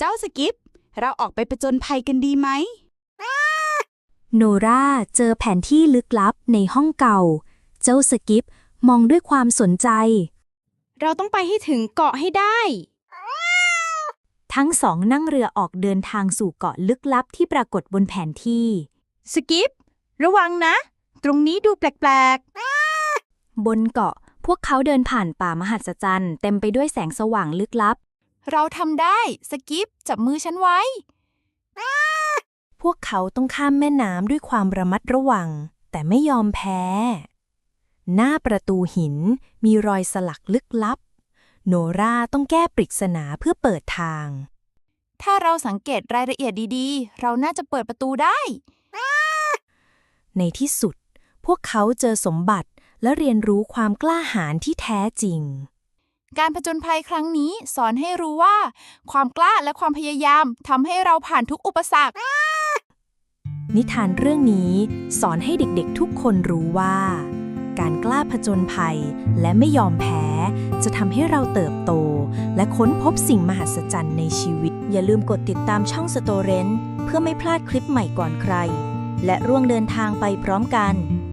เจ้าสกิป เราออกไปประจนภัยกันดีไหม โนราเจอแผนที่ลึกลับในห้องเก่า เจ้าสกิปมองด้วยความสนใจ เราต้องไปให้ถึงเกาะให้ได้ ทั้งสองนั่งเรือออกเดินทางสู่เกาะลึกลับที่ปรากฏบนแผนที่ สกิประวังนะ ตรงนี้ดูแปลกบนเกาะพวกเขาเดินผ่านป่ามหัศจรรย์ เต็มไปด้วยแสงสว่างลึกลับ เราทำได้ สกิป จับมือฉันไว้ พวกเขาต้องข้ามแม่น้ำด้วยความระมัดระวัง แต่ไม่ยอมแพ้ หน้าประตูหินมีรอยสลักลึกลับ โนราต้องแก้ปริศนาเพื่อเปิดทาง ถ้าเราสังเกตรายละเอียดดีๆ เราน่าจะเปิดประตูได้ ในที่สุด พวกเขาเจอสมบัติและเรียนรู้ความกล้าหาญที่แท้จริง การผจญภัยครั้งนี้สอนให้รู้ว่า ความกล้าและความพยายามทำให้เราผ่านทุกอุปสรรค นิทานเรื่องนี้สอนให้เด็กๆทุกคนรู้ว่า การกล้าผจญภัยและไม่ยอมแพ้ จะทำให้เราเติบโต และค้นพบสิ่งมหัศจรรย์ในชีวิต อย่าลืมกดติดตามช่องสโตเรนเพื่อไม่พลาดคลิปใหม่ก่อนใคร และร่วงเดินทางไปพร้อมกัน